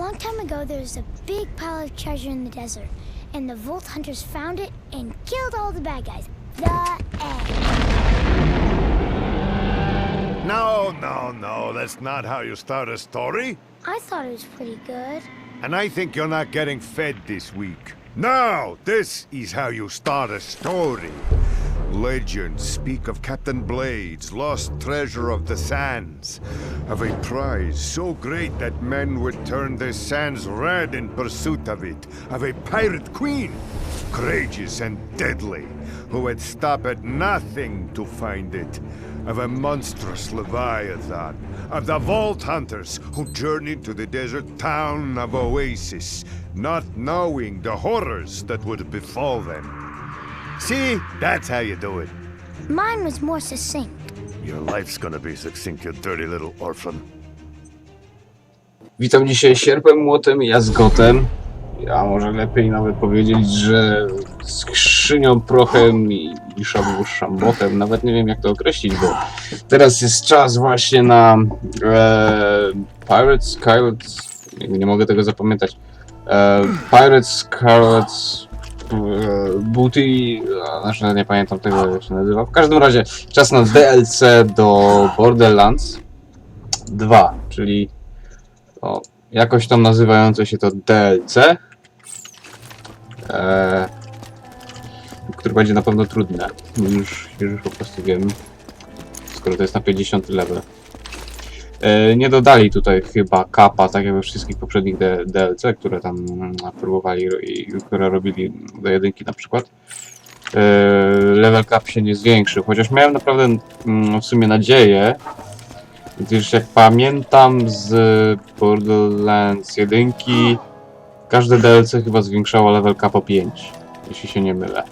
long time ago, there was a big pile of treasure in the desert, and the Volt Hunters found it and killed all the bad guys. The end. No, no, no, that's not how you start a story. I thought it was pretty good. And I think you're not getting fed this week. Now, this is how you start a story. Legends speak of Captain Blade's lost treasure of the sands, of a prize so great that men would turn the sands red in pursuit of it, of a pirate queen, courageous and deadly, who would stop at nothing to find it, of a monstrous leviathan, of the vault hunters who journeyed to the desert town of Oasis, not knowing the horrors that would befall them. See, that's how you do it. Mine was more succinct. Your life's gonna be succinct, you dirty little orphan. Witam dzisiaj sierpem, młotem, jazgotem. Ja może lepiej nawet powiedzieć, że skrzynią, prochem i, i szam, szambotem. Nawet nie wiem jak to określić, bo teraz jest czas właśnie na e, Pirates Scarlet. Nie, nie mogę tego zapamiętać. E, Pirates Scarlet e, Booty. a, Znaczy nie pamiętam tego jak się nazywa. W każdym razie czas na DLC do Borderlands 2, czyli o, jakoś tam nazywające się to DLC, e, które będzie na pewno trudne. Już, już po prostu wiem, skoro to jest na 50 level. E, nie dodali tutaj chyba kapa, tak jak we wszystkich poprzednich DLC, które tam mm, próbowali i które robili do jedynki na przykład. E, level cap się nie zwiększył, chociaż miałem naprawdę mm, w sumie nadzieję, gdyż jak pamiętam z Borderlands 1, każde DLC chyba zwiększało level cap o 5, jeśli się nie mylę.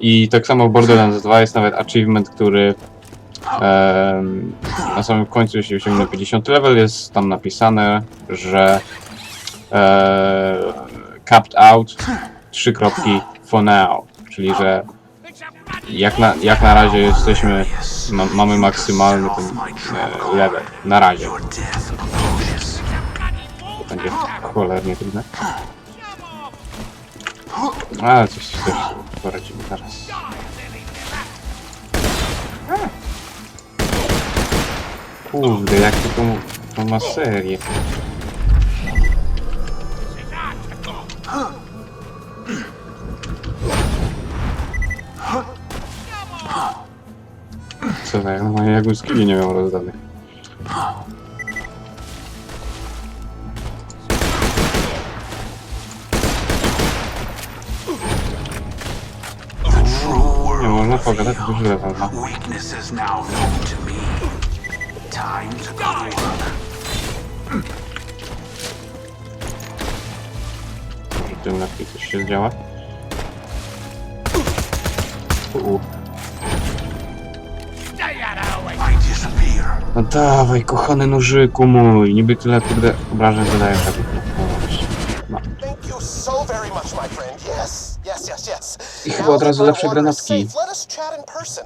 I tak samo w Borderlands 2 jest nawet achievement, który na samym końcu, jeśli osiągnie 50 level, jest tam napisane, że e, capped out, trzy kropki for now, czyli że jak na, jak na razie jesteśmy, ma, mamy maksymalny ten e, level, na razie. To będzie cholernie trudne. Ale coś, coś poradzimy zaraz. Kurde, jak to, to ma serię. Co za, no jakbym skilli nie miał rozdanych. Nie można pogadać, wam ma. Weakness is. Time to work. Może tym lepiej coś się zdziała. U. No dawaj, kochany nożyku mój, niby tyle kurde obrażeń zadaję tak. No. I chyba od razu lepsze granatki. safe, Let us chat in person.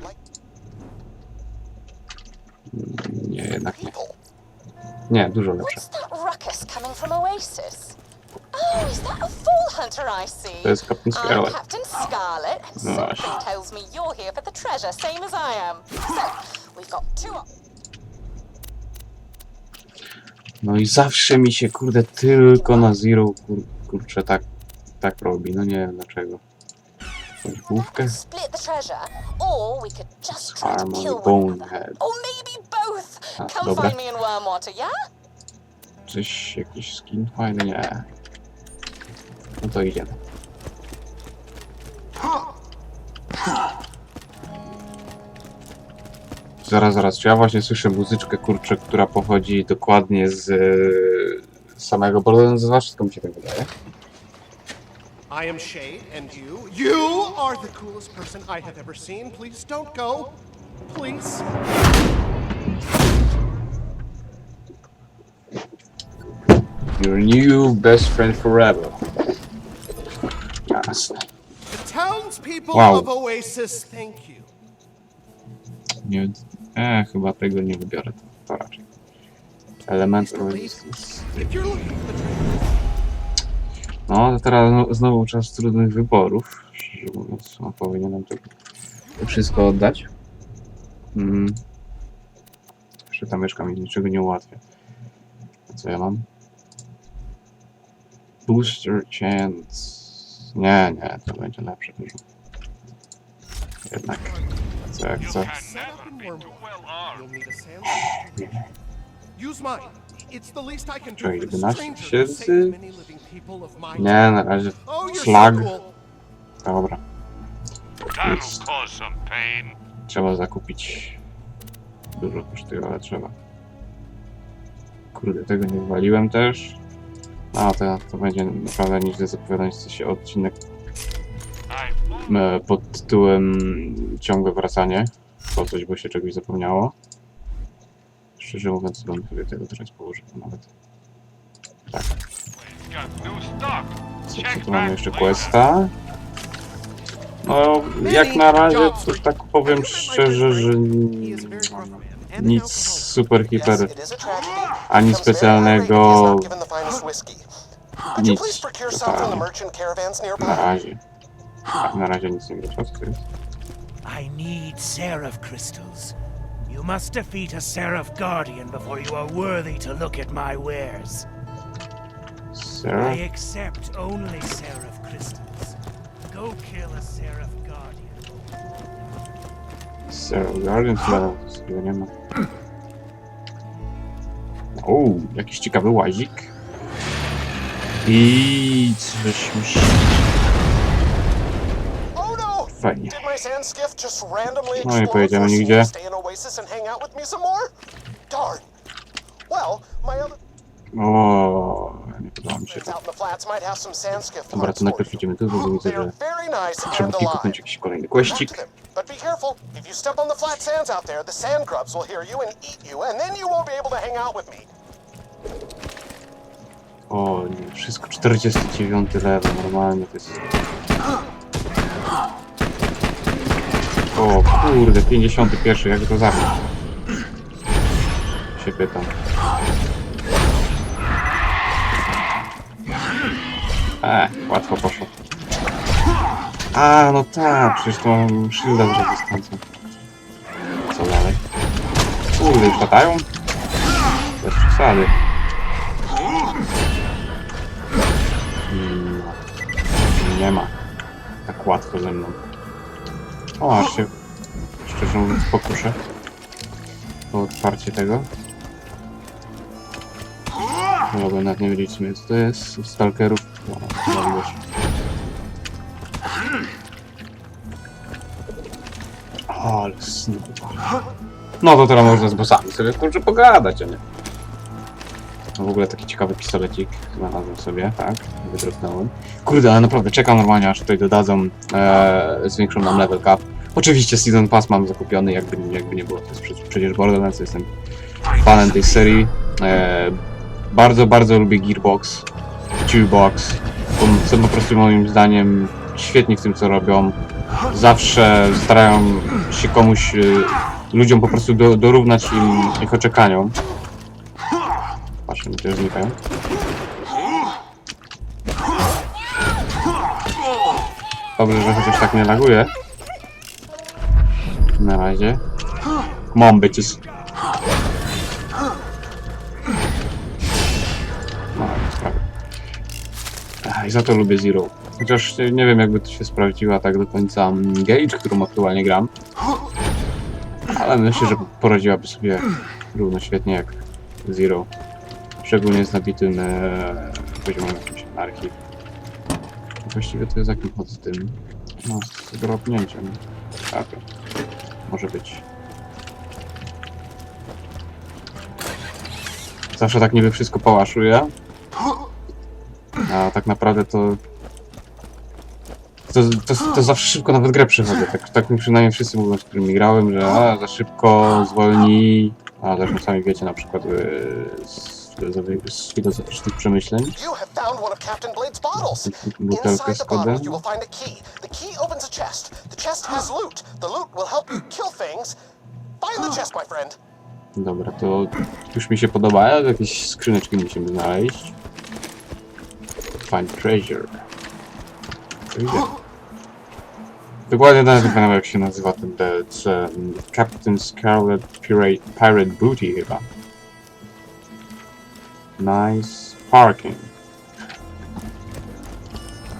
Like Nie, jednak nie. Nie, dużo lepsze. Oh? To jest Captain I'm Scarlet. Captain Scarlet, No something tells me you're here for the treasure, same as I am. So, we've got two op- No i zawsze mi się kurde tylko na zero kur, kurczę tak, tak robi. No nie wiem dlaczego. Główkę? split the treasure, or we could just try to kill one another. Bonehead. Or maybe both. A, Come dobra. find me in Wormwater, yeah? Coś, jakiś skin fajny? Nie. No to idziemy. Zaraz, zaraz, czy ja właśnie słyszę muzyczkę, kurczę, która pochodzi dokładnie z e, samego Borderlands 2? Wszystko mi się tak wydaje. I am Shade, and you, you are the coolest person I have ever seen. Please don't go. Please. Your new best friend forever. Jasne. Wow. Oasis. Nie, e, chyba tego nie wybiorę. To, raczej. Element treasure, No, to teraz zno- znowu czas trudnych wyborów. Szczerze mówiąc, no, powinienem to wszystko oddać. Mm. Jeszcze ta myszka mi niczego nie ułatwia. Co ja mam? Booster chance. Nie, nie, to będzie lepsze dużo. Jednak. Co jak co? the 11 stranger who tysięcy? Nie, na razie Oh, so cool. Dobra. Pain. Trzeba zakupić. Dużo kosztuje, ale trzeba. Kurde, tego nie wywaliłem też. A, to, to będzie naprawdę nieźle zapowiadający się odcinek pod tytułem Ciągłe wracanie. Po coś, bo się czegoś zapomniało. Szczerze mówiąc, bym sobie tego teraz położył nawet. Tak. Co, co tu mamy jeszcze questa? No, jak na razie, to tak powiem szczerze, że nic super hiper ani specjalnego Could you nic please procure some from the totalnie. merchant caravans nearby? Na razie. Tak, na razie nic nie wyszło, co to jest? I need Seraph crystals. You must defeat a Seraph Guardian before you are worthy to look at my wares. Sarah? I accept only Seraph crystals. Go kill a Seraph Guardian. Sarah Guardian chyba takiego nie ma. O, jakiś ciekawy łazik. I coś. Oh no! Fajnie. Did my sand skiff just randomly No i explode pojedziemy nigdzie. stay in Oasis and hang out with me some more? Darn. Well, my other O, nie podoba mi się friends to. out in the flats might have some sand skiff Dobra, parts to for najpierw you. idziemy tu, bo widzę, They're że very nice trzeba and kliknąć jakiś kolejny Back to questik. them. But be careful. If you step on the flat sands out there, the sand grubs will hear you and eat you, and then you won't be able to hang out with me. O, nie, wszystko 49 level, normalnie to jest... O kurde, 51, jak go zabić? Się pytam. E, łatwo poszło. A, no tak, przecież to mam shielda z rezystancją. Co dalej? Kurde, już latają? Bez przesady. Nie ma. Tak łatwo ze mną. O, aż się szczerze mówiąc pokuszę. Po otwarcie tego. No, nawet nie wiedzieć w sumie co to jest. U Stalkerów. O, ale. No to teraz można z bossami sobie kurczę pogadać, a nie? W ogóle taki ciekawy pistolecik znalazłem sobie, tak, wydruknąłem. Kurde, ale naprawdę czekam normalnie, aż tutaj dodadzą, e, zwiększą nam level cap. Oczywiście Season Pass mam zakupiony, jakby, jakby nie było, to jest przecież, Borderlands, jestem fanem tej serii. E, bardzo, bardzo lubię Gearbox, bo są po prostu moim zdaniem świetni w tym, co robią. Zawsze starają się komuś, e, ludziom po prostu do, dorównać im ich oczekiwaniom. Też znikają. Dobrze, że chociaż tak nie laguje. Na razie. Mam bitches. No, I za to lubię Zero. Chociaż nie wiem, jakby to się sprawdziła tak do końca mm, Gage, którą aktualnie gram. Ale myślę, że poradziłaby sobie równo świetnie jak Zero. Szczególnie z nabitym e, poziomem jakimś anarchii. Właściwie to jest jakim pod tym. No, z drobnięciem. Tak. Może być. Zawsze tak niby wszystko pałaszuje. A tak naprawdę to. To, to, to zawsze szybko nawet grę przechodzę. Tak, tak mi przynajmniej wszyscy mówią, z którymi grałem, że a, za szybko zwolni. A zresztą sami wiecie na przykład e, z, z filozoficznych przemyśleń. You have found one of Captain Blade's bottles. Butelkę Inside z the bottle, kodem. you will find a key. The key opens a chest. The chest has loot. The loot will help you kill things. Find the chest, my friend. Dobra, to już mi się podoba, ale jakieś skrzyneczki musimy znaleźć. Find treasure. Treasure. Dokładnie nawet nie pamiętam jak się nazywa ten DLC. Captain Scarlet Pirate, Pirate Booty chyba. Nice parking.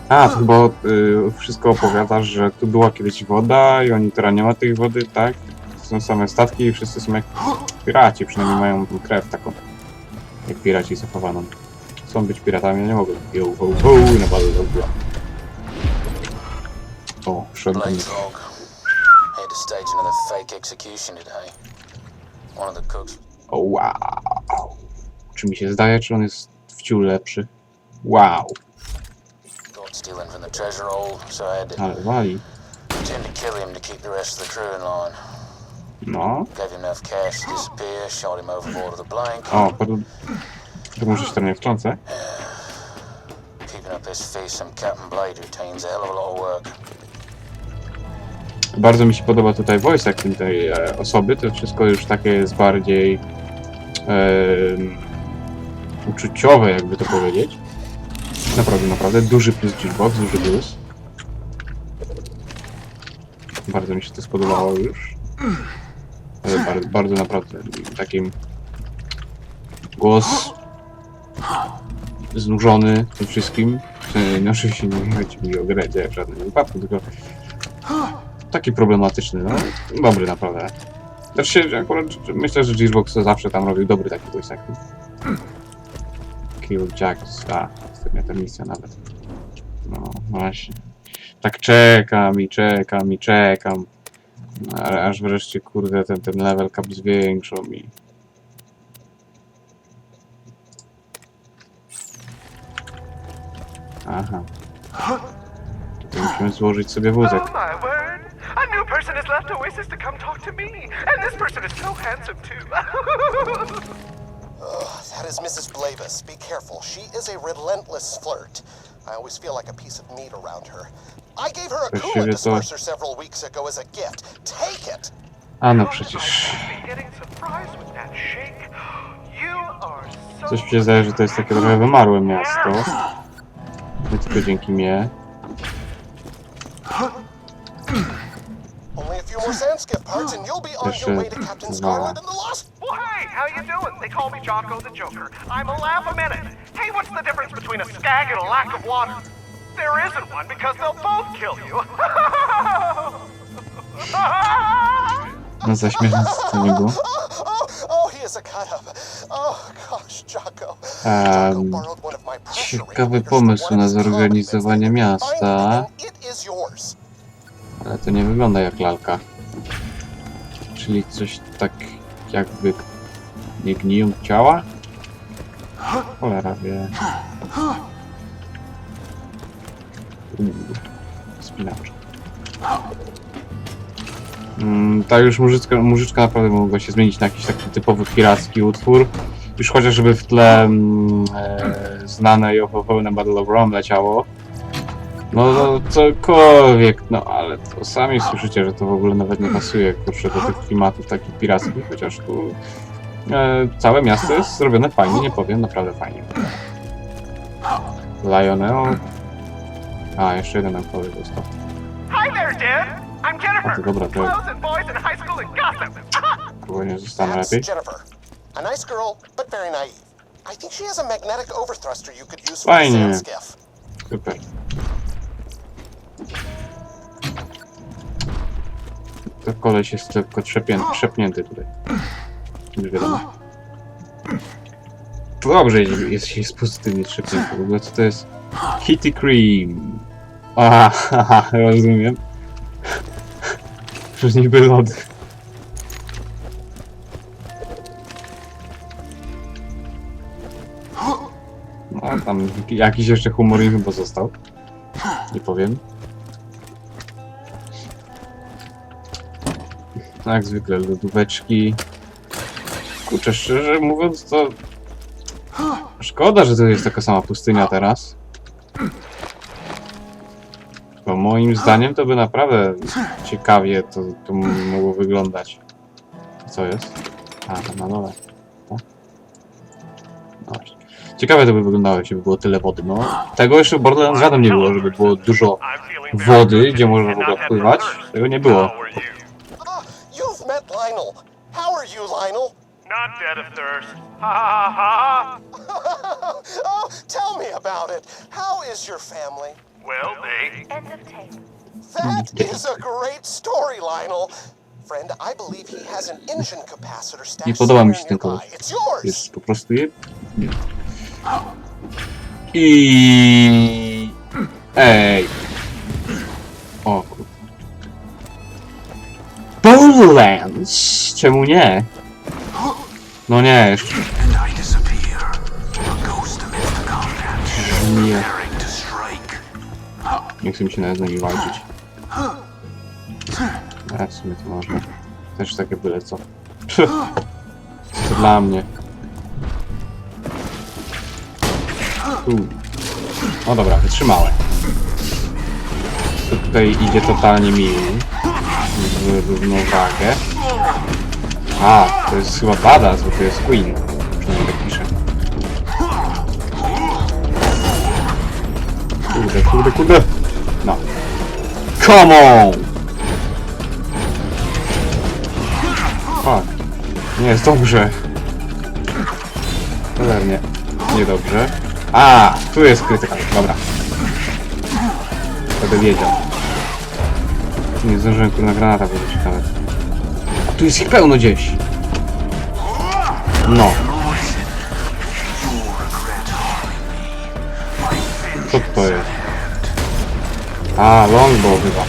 A, to chyba y, wszystko opowiada, że tu była kiedyś woda i oni teraz nie ma tej wody, tak? Są same statki i wszyscy są jak piraci, przynajmniej mają krew taką. Jak piraci zachowaną. Chcą być piratami, a nie mogą. Yo, ho, ho, na dobra. O, shotgun. Blake's log. Had to stage another fake execution today. One of the cooks O, wow. Czy mi się zdaje, czy on jest wciul lepszy? Wow. Ale wali. No. O, padł... To może się lot of work. Bardzo mi się podoba tutaj voice acting tej e, osoby. To wszystko już takie jest bardziej em, uczuciowe, jakby to powiedzieć. Naprawdę, naprawdę. Duży plus Gearbox, duży plus. Bardzo mi się to spodobało już. Bardzo, bardzo naprawdę takim głos znużony tym wszystkim. No oczywiście nie chodzi mi o grę w żadnym wypadku, tylko taki problematyczny, no. Dobry naprawdę. Się akurat myślę, że to zawsze tam robił dobry taki voice acting. Kill Jacks, a, ostatnia ta misja nawet. No właśnie. Tak czekam i czekam i czekam. A- Aż wreszcie kurde ten, ten level cap zwiększą i... Aha. Tutaj musimy złożyć sobie wózek. Oh! A new person has left Oasis to come talk to me, and this person is so handsome too. Is Mrs. Blavis. Be careful. She is a relentless flirt. I always feel like a piece of meat around her. I gave her a coolant disperser several weeks ago as a gift. Take it! A no przecież... Coś mi się zdaje, że to jest takie trochę wymarłe miasto. Nie tylko dzięki mnie. Only a few more Sandskiff parts and you'll be on your way to Captain Scarlet and the Lost. Well, hey, how you doing? They call me Jocko the Joker. I'm a laugh a minute. Hey, what's the difference between a skag and a lack of water? There isn't one because they'll both kill you. No zaśmieszne to nie było. Oh, oh, he is a cut up. Oh, gosh, Jocko. Em, Jocko borrowed one of my pressure ciekawy pomysł na zorganizowanie miasta. it and It is yours. Ale to nie wygląda jak lalka. Czyli coś tak jakby nie gniją ciała? Cholera wie. Uuu, Spinaczka. Mm, ta już mużyczka, mużyczka naprawdę mogła się zmienić na jakiś taki typowy piracki utwór. Już chociażby w tle mm, e, znane Joho na Battle of Rome leciało. No, no cokolwiek, no ale to sami słyszycie, że to w ogóle nawet nie pasuje kurczę, do tych klimatów takich pirackich, chociaż tu e, całe miasto jest zrobione fajnie, nie powiem, naprawdę fajnie. Lionel. A, jeszcze jeden employee został. Hi there, Dad. I'm A to Jennifer. dobra, to Clothes and boys in high school and gossip. próbuję nie zostanę That's lepiej. Jennifer. A nice girl, but very naive. I think she has a magnetic overthruster you could use for the Fajnie. Sandskiff. Super. To koleś jest tylko trzepnięty, trzepnięty tutaj. Wiadomo. Dobrze jest, jest, pozytywnie trzepnięty. W ogóle co to jest? Kitty Cream. Aha, rozumiem. Przecież niby lody. No tam jakiś jeszcze humor im chyba został. Nie powiem. Jak zwykle lodóweczki. Kurczę, szczerze mówiąc to... Szkoda, że to jest taka sama pustynia teraz. Bo moim zdaniem to by naprawdę ciekawie to, to mogło wyglądać. Co jest? A, tam na dole. O. No właśnie. Ciekawe to by wyglądało, jeśli by było tyle wody. No, tego jeszcze Borderlands żadnym nie było, żeby było dużo wody, gdzie można w ogóle pływać. Tego nie było. You've met Lionel. How are you, Lionel? Not dead of thirst. Ha ha ha ha! oh, tell me about it. How is your family? Well, they. End of tape. That is a great story, Lionel. Friend, I believe he has an engine capacitor Nie stashed podoba mi somewhere się ten kolor. nearby. It's yours. Jest po prostu je... Nie. I... Ej! O kur... Borderlands! Czemu nie? No nie, nie. Nie chcę mi się nawet z nimi walczyć. A w sumie to można. Też takie byle co. To dla mnie. Tu. No dobra, wytrzymałem. To tutaj idzie totalnie miły. Równowagę. A, to jest chyba badass, bo to jest Queen. Przynajmniej tak pisze. Kurde, kurde, kurde. No. Come on! Fuck. Nie jest dobrze. Cholernie. Niedobrze. A, tu jest krytyka. Dobra. Będę wiedział. Nie zdążyłem kurna granata. A tu jest ich pełno gdzieś. No. Co to jest? A, longbow chyba.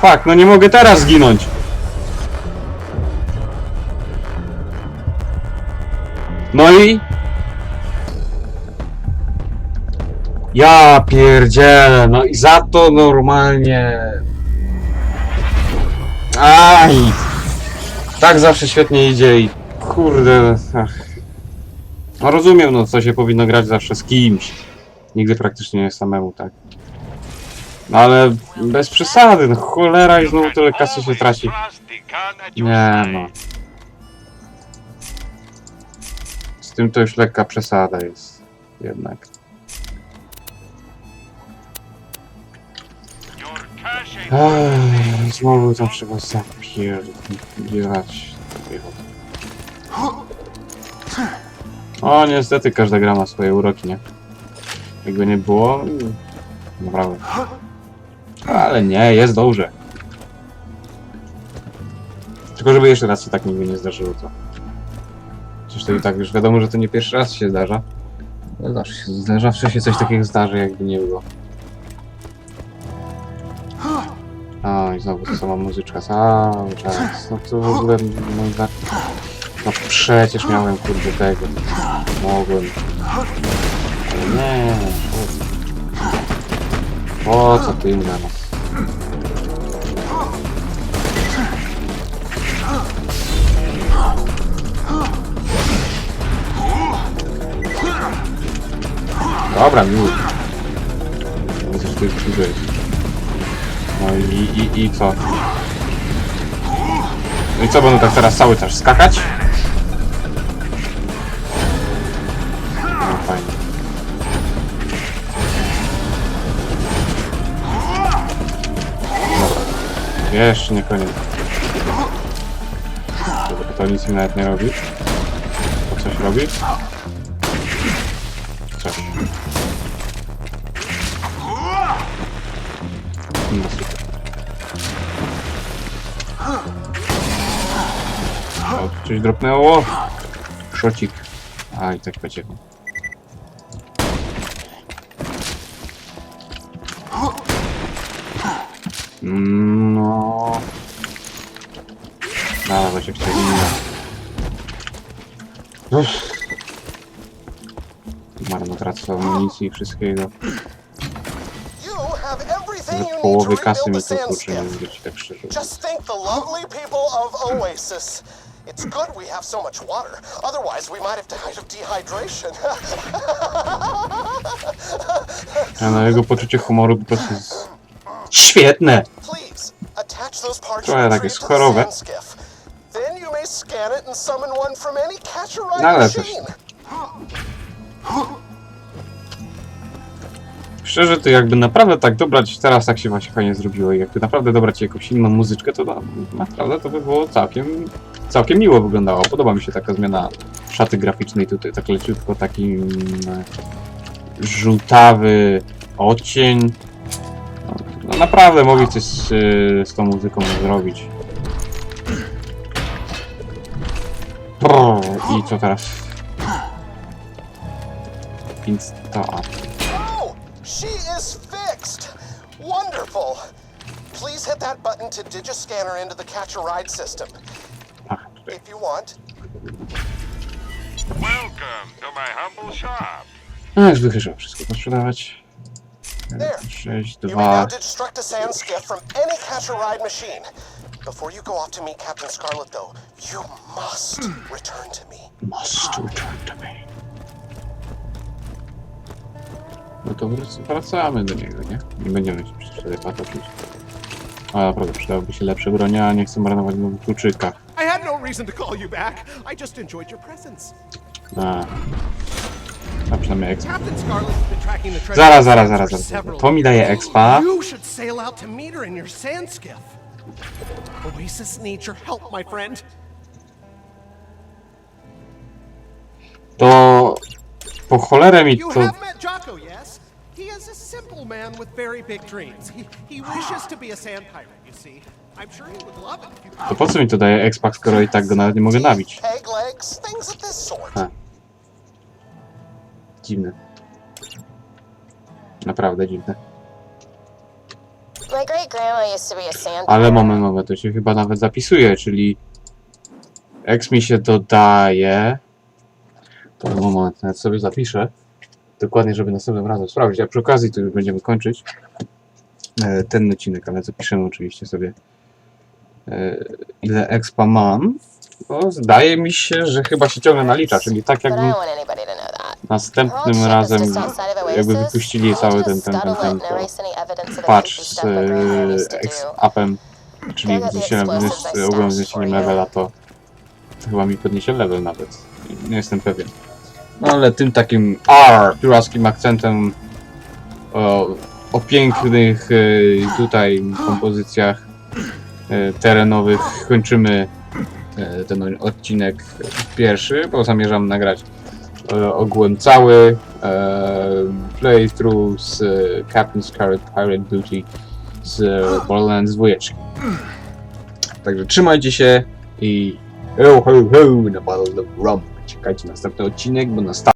Fuck, no nie mogę teraz zginąć. No i... Ja pierdzielę, no i za to normalnie... Aj! Tak zawsze świetnie idzie i kurde... Ach. No rozumiem, no co się powinno grać zawsze z kimś. Nigdy praktycznie nie samemu, tak. No ale bez przesady, no cholera i znowu tyle kasy się traci. Nie no. Z tym to już lekka przesada jest. Jednak. Ech, znowu tam trzeba zapierdzielać. O, niestety każda gra ma swoje uroki, nie? Jakby nie było... Naprawdę. Ale nie, jest dobrze. Tylko żeby jeszcze raz się tak nigdy nie zdarzyło, to... Przecież to i tak już wiadomo, że to nie pierwszy raz się zdarza. Ale zawsze się, zawsze się coś takiego zdarzy, jakby nie było. I znowu ta sama muzyczka, cały czas. No to w ogóle... No, za... no przecież miałem kurde tego. Mogłem. Nie. Po co ty na nas? Dobra, już. Jest dużo jest. No i, i, i co? No i co, będą tak teraz cały czas skakać? No fajnie. Jeszcze nie koniec. To nic mi nawet nie robi. To coś robi? Coś dropnęło. Szocik. A, i tak. Mm, No. Chciał inne. Uff. Marnotrawstwo amunicji i wszystkiego. To połowy kasy mi to kurczę, nie tak szczerze. Just thank the lovely people of Oasis. It's good we have so much water. Otherwise, we might have died of dehydration. A no jego poczucie humoru po prostu jest świetne. Please, Attach those Trochę takie skiff. Then you may scan it and summon one from any catch-a-ride ale coś- machine. Szczerze, to jakby naprawdę tak dobrać, teraz tak się właśnie fajnie zrobiło i jakby naprawdę dobrać jakąś inną muzyczkę, to na, naprawdę to by było całkiem, całkiem miło wyglądało. Podoba mi się taka zmiana szaty graficznej tutaj, tak leciutko taki mm, żółtawy odcień. No, no naprawdę mogli coś z, z tą muzyką zrobić. Brrr, I co teraz? Insta. Oh, Wonderful. Please hit that button to digiscan her into the catch-a-ride system. If you want. Welcome to my humble shop. No już zwykle trzeba wszystko posprzedawać. There. 6, You may now 2. destruct a sand skiff from any catch-a-ride machine. Before you go off to meet Captain Scarlet, though, you must return to me. Must return to me. No to wrac- wracamy do niego, nie? Nie będziemy się przecież tutaj patoczyć. A naprawdę przydałoby się lepsze bronia, a nie chcę marnować mu kluczyka. I had no reason to call you back. I just enjoyed your presence. A. A przynajmniej exp. Captain Scarlet has been tracking the treasure. Zaraz, zaraz, zaraz, zaraz. To mi daje expa. You should sail out to meet her in your sand skiff. Oasis needs your help, my friend. To... Po cholerę mi You to... have met Jocko, yes? He is a simple man with very big dreams. He, he wishes to be a sand pirate, you see. I'm sure he would love it if you To po co mi to daje expa, skoro i tak go nawet nie mogę nabić? Peg legs, things of this sort. Ha. Dziwne. Naprawdę dziwne. My great grandma used to be a sand Ale pirate. moment, moment, to się chyba nawet zapisuje, czyli X mi się dodaje. To moment, nawet sobie zapiszę. Dokładnie, żeby następnym razem sprawdzić. A przy okazji to już będziemy kończyć e, ten odcinek, ale zapiszemy oczywiście sobie e, ile expa mam. Bo zdaje mi się, że chyba się ciągle nalicza, czyli tak jakby następnym razem jakby wypuścili cały ten, ten, ten, ten of the patch z do. upem, czyli Go get the wzniesieniem, explosives I z ogólnym you. levela, to chyba mi podniesie level nawet. Nie jestem pewien. No ale tym takim R, pióraskim akcentem o, o pięknych e, tutaj kompozycjach e, terenowych kończymy e, ten odcinek pierwszy, bo zamierzam nagrać e, ogółem cały e, playthrough z e, Captain Scarlet Pirate Booty z e, Borderlands 2. Także trzymajcie się i ho ho ho na Battle of Rum. Czekajcie na następny odcinek, bo następny